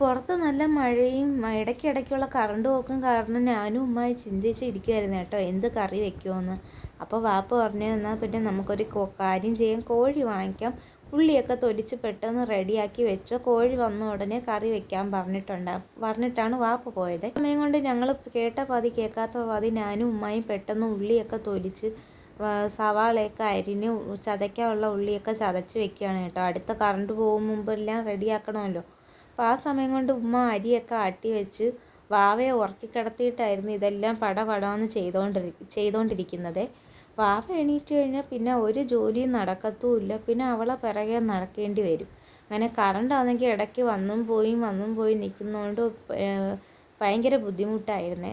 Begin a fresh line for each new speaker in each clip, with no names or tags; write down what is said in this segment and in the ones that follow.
പുറത്ത് നല്ല മഴയും ഇടയ്ക്കിടയ്ക്കുള്ള കറണ്ട് പോക്കും കാരണം ഞാനും ഉമ്മായി ചിന്തിച്ചിരിക്കുമായിരുന്നു കേട്ടോ എന്ത് കറി വെക്കുമെന്ന് അപ്പോൾ വാപ്പ പറഞ്ഞു എന്നാൽ പിന്നെ നമുക്കൊരു കാര്യം ചെയ്യാം കോഴി വാങ്ങിക്കാം. ഉള്ളിയൊക്കെ തൊലിച്ച് പെട്ടെന്ന് റെഡിയാക്കി വെച്ചോ കോഴി വന്ന ഉടനെ കറി വെക്കാൻ പറഞ്ഞിട്ടുണ്ട്. പറഞ്ഞിട്ടാണ് വാപ്പ പോയത്. സമയം കൊണ്ട് ഞങ്ങൾ കേട്ട പാതി കേൾക്കാത്ത പാതി ഞാനും ഉമ്മായും പെട്ടെന്ന് ഉള്ളിയൊക്കെ തൊലിച്ച് സവാളയൊക്കെ അരിഞ്ഞ് ചതയ്ക്കാനുള്ള ഉള്ളിയൊക്കെ ചതച്ച് വെക്കുകയാണ് കേട്ടോ. അടുത്ത കറണ്ട് പോകും മുമ്പെല്ലാം റെഡിയാക്കണമല്ലോ അപ്പോൾ ആ സമയം കൊണ്ട് ഉമ്മ അരിയൊക്കെ ആട്ടി വെച്ച് വാവയെ ഉറക്കിക്കിടത്തിയിട്ടായിരുന്നു ഇതെല്ലാം പട പടമെന്ന് ചെയ്തുകൊണ്ടിരി ചെയ്തുകൊണ്ടിരിക്കുന്നത് വാവ എണീറ്റ് കഴിഞ്ഞാൽ പിന്നെ ഒരു ജോലിയും നടക്കത്തുമില്ല. പിന്നെ അവളെ പിറകെ നടക്കേണ്ടി വരും. അങ്ങനെ കറണ്ട് ആണെങ്കിൽ ഇടയ്ക്ക് വന്നും പോയും വന്നും പോയി നിൽക്കുന്നതുകൊണ്ട് ഭയങ്കര ബുദ്ധിമുട്ടായിരുന്നേ.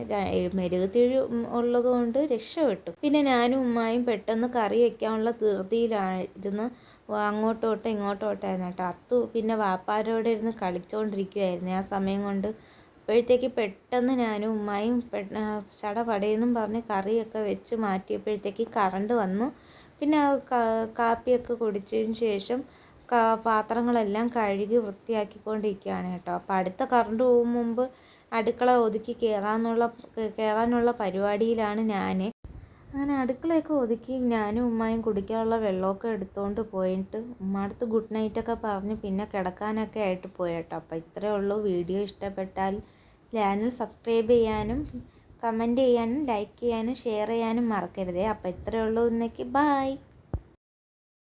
മെഴുകുതിരി ഉള്ളതുകൊണ്ട് രക്ഷപ്പെട്ടു. പിന്നെ ഞാനും ഉമ്മായും പെട്ടെന്ന് കറി വയ്ക്കാനുള്ള ധൃതിയിലായിരുന്നു അങ്ങോട്ടോട്ടോ ഇങ്ങോട്ടോട്ടായിരുന്നു കേട്ടോ. അത്തു പിന്നെ വാപ്പാരോടെ ഇരുന്ന് കളിച്ചുകൊണ്ടിരിക്കുമായിരുന്നു ആ സമയം കൊണ്ട് അപ്പോഴത്തേക്ക് പെട്ടെന്ന് ഞാനും ഉമ്മായും ചടപടയെന്നും പറഞ്ഞ് കറിയൊക്കെ വെച്ച് മാറ്റിയപ്പോഴത്തേക്ക് കറണ്ട് വന്നു. പിന്നെ കാപ്പിയൊക്കെ കുടിച്ചതിന് ശേഷം പാത്രങ്ങളെല്ലാം കഴുകി വൃത്തിയാക്കിക്കൊണ്ടിരിക്കുകയാണ് കേട്ടോ. അപ്പോൾ അടുത്ത കറണ്ട് പോകും മുമ്പ് അടുക്കള ഒതുക്കി കയറാനുള്ള കയറാനുള്ള പരിപാടിയിലാണ് ഞാൻ അങ്ങനെ അടുക്കളയൊക്കെ ഒതുക്കി ഞാനും ഉമ്മായും കുടിക്കാനുള്ള വെള്ളമൊക്കെ എടുത്തുകൊണ്ട് പോയിട്ട് ഉമ്മടുത്ത് ഗുഡ് നൈറ്റ് ഒക്കെ പറഞ്ഞ് പിന്നെ കിടക്കാനൊക്കെ ആയിട്ട് പോയേട്ടോ. അപ്പോൾ ഇത്രയേ ഉള്ളൂ. വീഡിയോ ഇഷ്ടപ്പെട്ടാൽ ചാനൽ സബ്സ്ക്രൈബ് ചെയ്യാനും കമന്റ് ചെയ്യാനും ലൈക്ക് ചെയ്യാനും ഷെയർ ചെയ്യാനും മറക്കരുതേ. അപ്പോൾ ഇത്രയേ ഉള്ളൂ. ഇന്നേക്ക് ബായ്